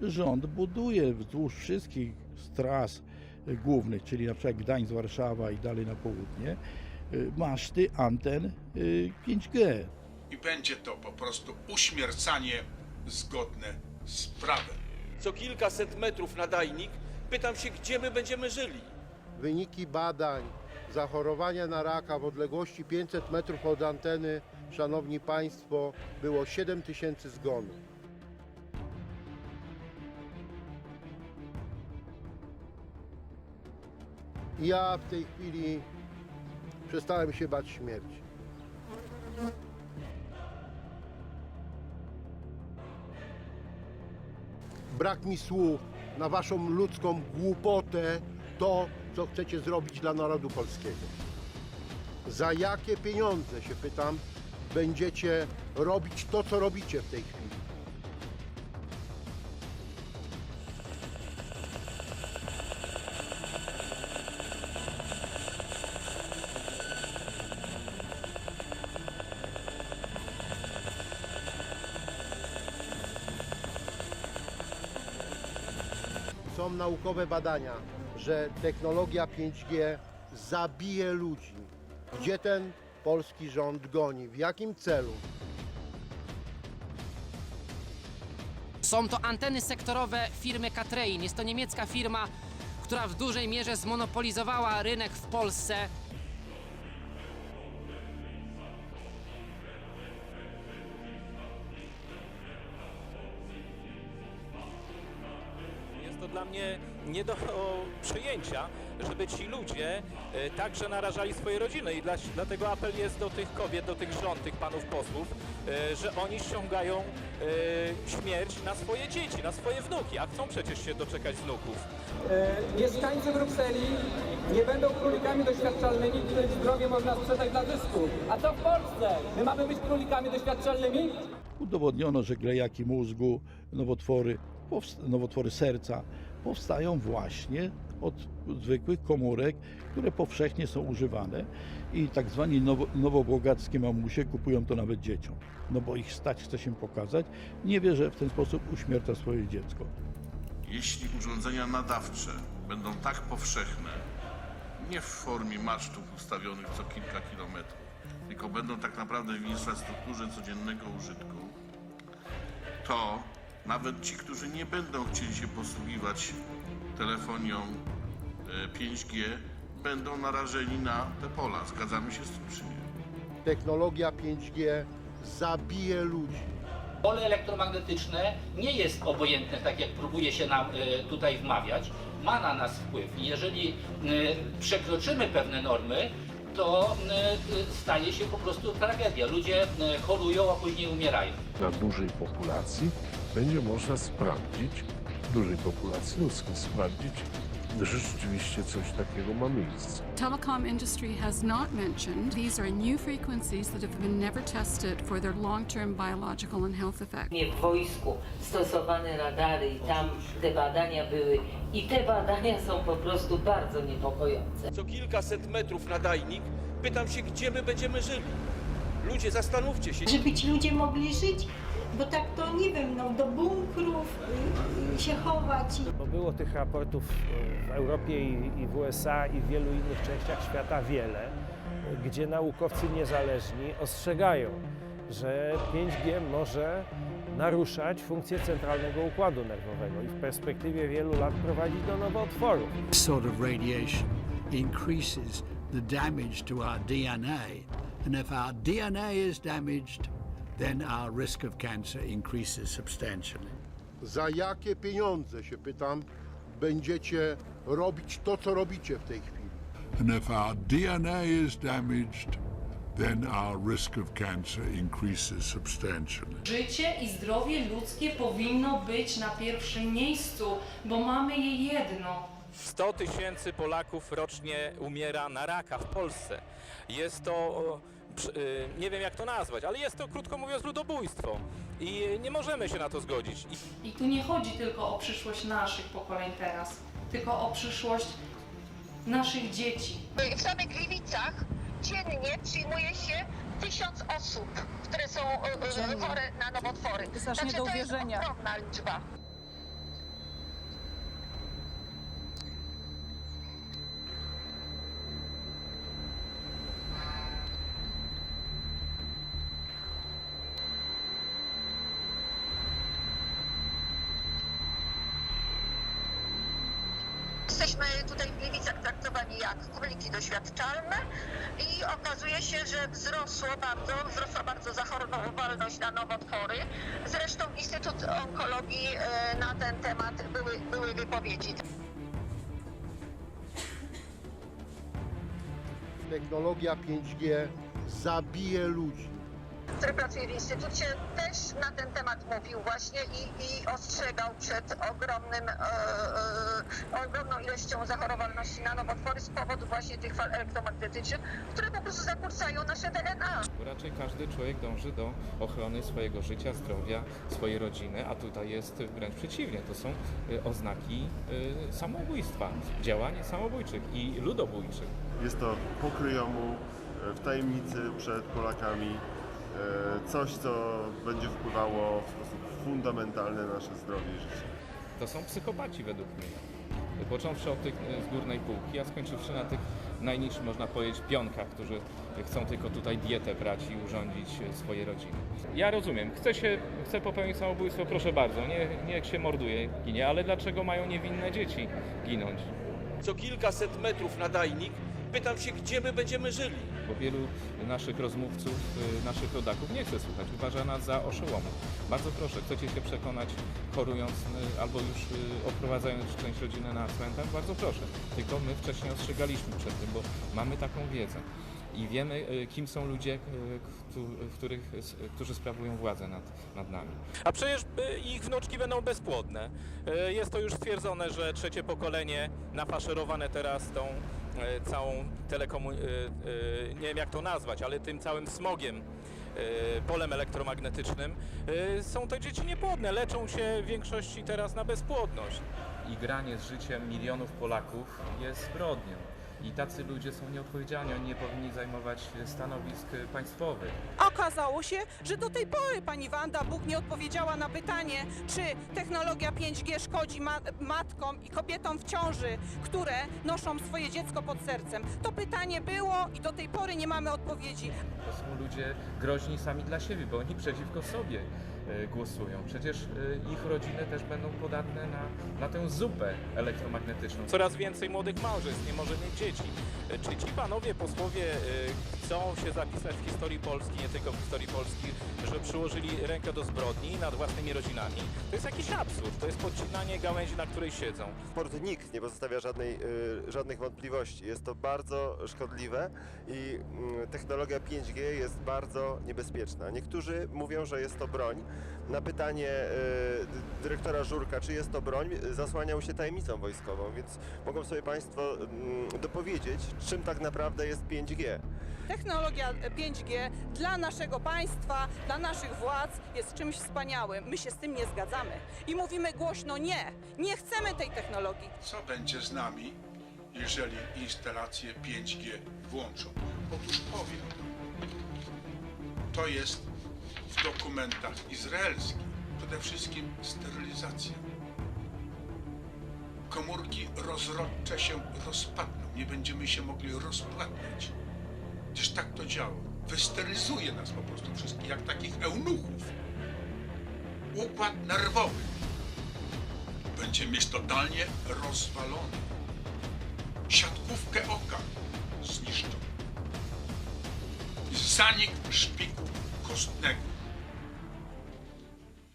Rząd buduje wzdłuż wszystkich tras y, głównych, czyli na przykład Gdańsk, Warszawa i dalej na południe, y, maszty anten y, 5G. I będzie to po prostu uśmiercanie zgodne z prawem. co kilkaset metrów nadajnik. Pytam się, gdzie my będziemy żyli. Wyniki badań zachorowania na raka w odległości 500 metrów od anteny, szanowni państwo, było 7 tysięcy zgonów. Ja w tej chwili przestałem się bać śmierci. Brak mi słów na waszą ludzką głupotę, to co chcecie zrobić dla narodu polskiego. Za jakie pieniądze, się pytam, będziecie robić to, co robicie w tej chwili? Są naukowe badania, że technologia 5G zabije ludzi. Gdzie ten polski rząd goni? W jakim celu? Są to anteny sektorowe firmy Katrein. Jest to niemiecka firma, która w dużej mierze zmonopolizowała rynek w Polsce. Jest to dla mnie nie do przyjęcia, żeby ci ludzie e, także narażali swoje rodziny i dla, dlatego apel jest do tych kobiet, do tych żon, tych panów posłów, e, że oni ściągają e, śmierć na swoje dzieci, na swoje wnuki, a chcą przecież się doczekać wnuków. Mieszkańcy Brukseli nie będą królikami doświadczalnymi, których zdrowie można sprzedać dla zysku. A co w Polsce? My mamy być królikami doświadczalnymi? Udowodniono, że glejaki mózgu, nowotwory, nowotwory serca powstają właśnie od zwykłych komórek, które powszechnie są używane i tak zwani nowo, nowobogackie mamusie kupują to nawet dzieciom, no bo ich stać chce się pokazać, nie wie, że w ten sposób uśmierca swoje dziecko. Jeśli urządzenia nadawcze będą tak powszechne, nie w formie masztów ustawionych co kilka kilometrów, tylko będą tak naprawdę w infrastrukturze codziennego użytku, to nawet ci, którzy nie będą chcieli się posługiwać telefonią e, 5G, będą narażeni na te pola. Zgadzamy się z tym czy nie? Technologia 5G zabije ludzi. Pole elektromagnetyczne nie jest obojętne, tak jak próbuje się nam e, tutaj wmawiać. Ma na nas wpływ i jeżeli e, przekroczymy pewne normy, to e, staje się po prostu tragedia. Ludzie e, chorują, a później umierają. na dużej populacji będzie można sprawdzić, dużej populacji ludzkiej, sprawdzić, rzeczywiście coś takiego ma miejsce. Telecom industry has not mentioned these are new frequencies that have been never tested for their long-term biological and health effects. Nie w wojsku stosowane radary i tam te badania były i te badania są po prostu bardzo niepokojące. Co kilkaset metrów nadajnik. Pytam się, gdzie my będziemy żyli. Ludzie, zastanówcie się. Żeby ci ludzie mogli żyć, bo tak to nie wiem, no do bunkrów y, y, się chować. Było tych raportów w Europie i, i w USA i w wielu innych częściach świata wiele, gdzie naukowcy niezależni ostrzegają, że 5G może naruszać funkcję centralnego układu nerwowego i w perspektywie wielu lat prowadzić do nowotworów. Sort of radiation increases the damage to our DNA, and if our DNA is damaged, then our risk of cancer increases substantially. Za jakie pieniądze, się pytam, będziecie robić to, co robicie w tej chwili? And if our DNA is damaged, then our risk of cancer increases substantially. Życie i zdrowie ludzkie powinno być na pierwszym miejscu, bo mamy je jedno. 100 tysięcy Polaków rocznie umiera na raka w Polsce. Jest to, nie wiem jak to nazwać, ale jest to krótko mówiąc ludobójstwo i nie możemy się na to zgodzić. I I tu nie chodzi tylko o przyszłość naszych pokoleń teraz, tylko o przyszłość naszych dzieci. W samych Gliwicach dziennie przyjmuje się tysiąc osób. e, e, chore na nowotwory. To jest Znaczy, do to jest uwierzenia. ogromna liczba. Jesteśmy tutaj w Gliwicach traktowani jak króliki doświadczalne i okazuje się, że wzrosło bardzo, wzrosła bardzo zachorowalność na nowotwory. Zresztą Instytut Onkologii e, na ten temat były, były wypowiedzi. Technologia 5G zabije ludzi. Który pracuje w instytucie, też na ten temat mówił właśnie i, i ostrzegał przed ogromnym, e, e, ogromną ilością zachorowalności na nowotwory z powodu właśnie tych fal elektromagnetycznych, które po prostu zakłócają nasze DNA. Raczej każdy człowiek dąży do ochrony swojego życia, zdrowia, swojej rodziny, a tutaj jest wręcz przeciwnie. To są y, oznaki y, samobójstwa, działań samobójczych i ludobójczych. Jest to pokryjomu, e, w tajemnicy przed Polakami, e, coś, co będzie wpływało w sposób fundamentalny na nasze zdrowie i życie. To są psychopaci według mnie. Począwszy od tych y, z górnej półki, a skończywszy na tych najniższych, można powiedzieć, pionkach, którzy chcą tylko tutaj dietę brać i urządzić y, swoje rodziny. Ja rozumiem, chce się, chce popełnić samobójstwo, proszę bardzo, nie, niech się morduje, ginie, ale dlaczego mają niewinne dzieci ginąć? Co kilkaset metrów nadajnik, pytam się, gdzie my będziemy żyli. Bo wielu naszych rozmówców, y, naszych rodaków nie chce słuchać, uważa nas za oszołomów. Bardzo proszę, chcecie się przekonać, chorując y, albo już y, odprowadzając część rodziny na cmentarz, bardzo proszę. Tylko my wcześniej ostrzegaliśmy przed tym, bo mamy taką wiedzę. I wiemy, kim są ludzie, któ- których, którzy sprawują władzę nad, nad nami. A przecież ich wnuczki będą bezpłodne. Jest to już stwierdzone, że trzecie pokolenie nafaszerowane teraz tą całą telekomu... y, y, nie wiem jak to nazwać, ale tym całym smogiem, polem elektromagnetycznym, są te dzieci niepłodne. Leczą się w większości teraz na bezpłodność. I granie z życiem milionów Polaków jest zbrodnią. I tacy ludzie są nieodpowiedzialni, oni nie powinni zajmować stanowisk państwowych. Okazało się, że do tej pory pani Wanda Bóg nie odpowiedziała na pytanie, czy technologia 5G szkodzi ma matkom i kobietom w ciąży, które noszą swoje dziecko pod sercem. To pytanie było i do tej pory nie mamy odpowiedzi. To są ludzie groźni sami dla siebie, bo oni przeciwko sobie głosują. Przecież e, ich rodziny też będą podatne na, na tę zupę elektromagnetyczną. Coraz więcej młodych małżeństw nie może mieć dzieci. Y, Czy ci panowie posłowie y, chcą się zapisać w historii Polski, nie tylko w historii Polski, że przyłożyli rękę do zbrodni nad własnymi rodzinami? To jest jakiś absurd, to jest podcinanie gałęzi, na której siedzą. Sport nikt nie pozostawia żadnej, y, żadnych wątpliwości. Jest to bardzo szkodliwe i mm, technologia 5G jest bardzo niebezpieczna. Niektórzy mówią, że jest to broń. Na pytanie dy- dyrektora Żurka, czy jest to broń, zasłaniał się tajemnicą wojskową, więc mogą sobie Państwo mm, dopowiedzieć, czym tak naprawdę jest 5G. Technologia 5G dla naszego państwa, dla naszych władz jest czymś wspaniałym. My się z tym nie zgadzamy i mówimy głośno nie. Nie chcemy tej technologii. Co będzie z nami, jeżeli instalacje 5G włączą? Otóż powiem. To jest w dokumentach izraelskich przede wszystkim sterylizacja. Komórki rozrodcze się rozpadną, nie będziemy się mogli rozpłatniać. Gdyż tak to działa. Wysterylizuje nas po prostu wszystkich, jak takich eunuchów. Układ nerwowy będzie mieć totalnie rozwalony. Siatkówkę oka zniszczą. Zanik szpiku kostnego.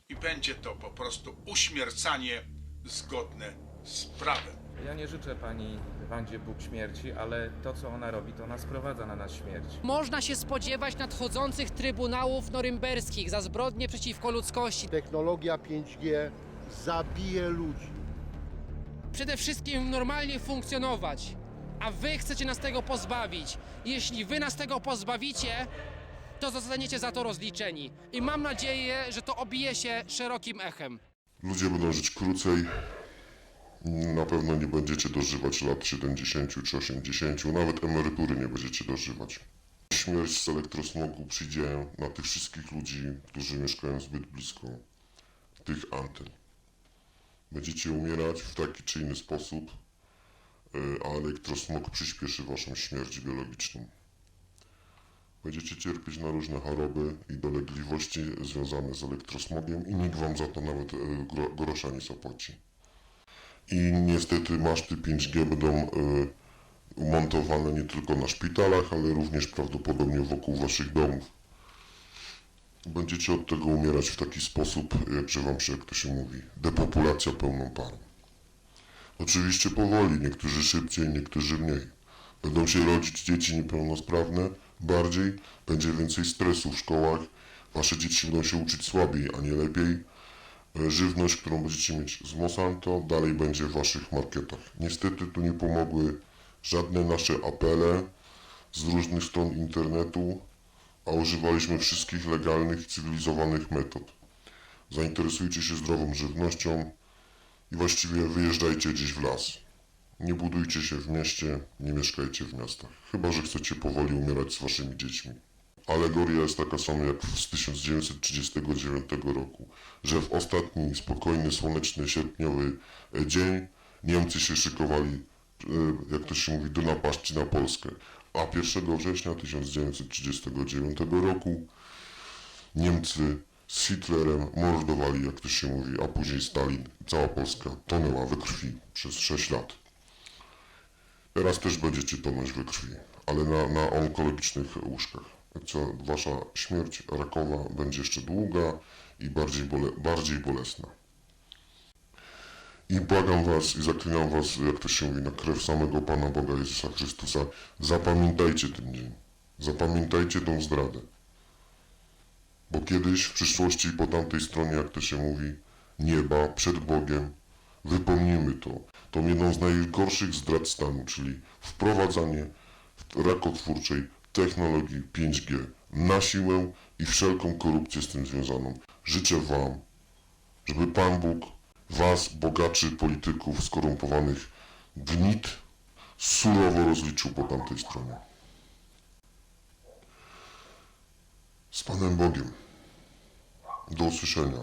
I będzie to po prostu uśmiercanie zgodne z prawem. Ja nie życzę pani Wandzie Bóg śmierci, ale to, co ona robi, to nas sprowadza na nas śmierć. Można się spodziewać nadchodzących trybunałów norymberskich za zbrodnie przeciwko ludzkości. Technologia 5G zabije ludzi. Przede wszystkim normalnie funkcjonować, a wy chcecie nas tego pozbawić. Jeśli wy nas tego pozbawicie, to zostaniecie za to rozliczeni. I mam nadzieję, że to obije się szerokim echem. Ludzie będą żyć krócej. Na pewno nie będziecie dożywać lat 70 czy 80, nawet emerytury nie będziecie dożywać. śmierć z elektrosmogu przyjdzie na tych wszystkich ludzi, którzy mieszkają zbyt blisko tych anten. Będziecie umierać w taki czy inny sposób, y, a elektrosmog przyspieszy waszą śmierć biologiczną. Będziecie cierpieć na różne choroby i dolegliwości związane z elektrosmogiem i nikt wam za to nawet gro- grosza nie zapłaci. I niestety maszty 5G będą y, umontowane nie tylko na szpitalach, ale również prawdopodobnie wokół waszych domów. Będziecie od tego umierać w taki sposób, jakże wam się, jak to się mówi, depopulacja pełną parą. Oczywiście powoli, niektórzy szybciej, niektórzy mniej. Będą się rodzić dzieci niepełnosprawne bardziej, będzie więcej stresu w szkołach, wasze dzieci będą się uczyć słabiej, a nie lepiej. E, Żywność, którą będziecie mieć z Monsanto, dalej będzie w waszych marketach. Niestety tu nie pomogły żadne nasze apele z różnych stron internetu, a używaliśmy wszystkich legalnych, cywilizowanych metod. Zainteresujcie się zdrową żywnością i właściwie wyjeżdżajcie gdzieś w las. Nie budujcie się w mieście, nie mieszkajcie w miastach, chyba że chcecie powoli umierać z waszymi dziećmi. Alegoria jest taka sama jak z 1939 roku, że w ostatni spokojny, słoneczny, sierpniowy e, dzień Niemcy się szykowali, e, jak to się mówi, do napaści na Polskę. A 1 września 1939 roku Niemcy z Hitlerem mordowali, jak to się mówi, a później Stalin. Cała Polska tonęła we krwi przez 6 lat. Teraz też będziecie tonąć we krwi, ale na, na onkologicznych łóżkach. Wasza śmierć rakowa będzie jeszcze długa i bardziej, bole, bardziej bolesna. I błagam was i zaklinam was, jak to się mówi, na krew samego Pana Boga Jezusa Chrystusa. Zapamiętajcie ten dzień. Zapamiętajcie tą zdradę. Bo kiedyś w przyszłości po tamtej stronie, jak to się mówi, nieba, przed Bogiem, wypomnimy to. Tą jedną z najgorszych zdrad stanu, czyli wprowadzanie rakotwórczej technologii 5G na siłę i wszelką korupcję z tym związaną. Życzę Wam, żeby Pan Bóg Was, bogaczy polityków skorumpowanych gnit, surowo rozliczył po tamtej stronie. Z Panem Bogiem. Do usłyszenia.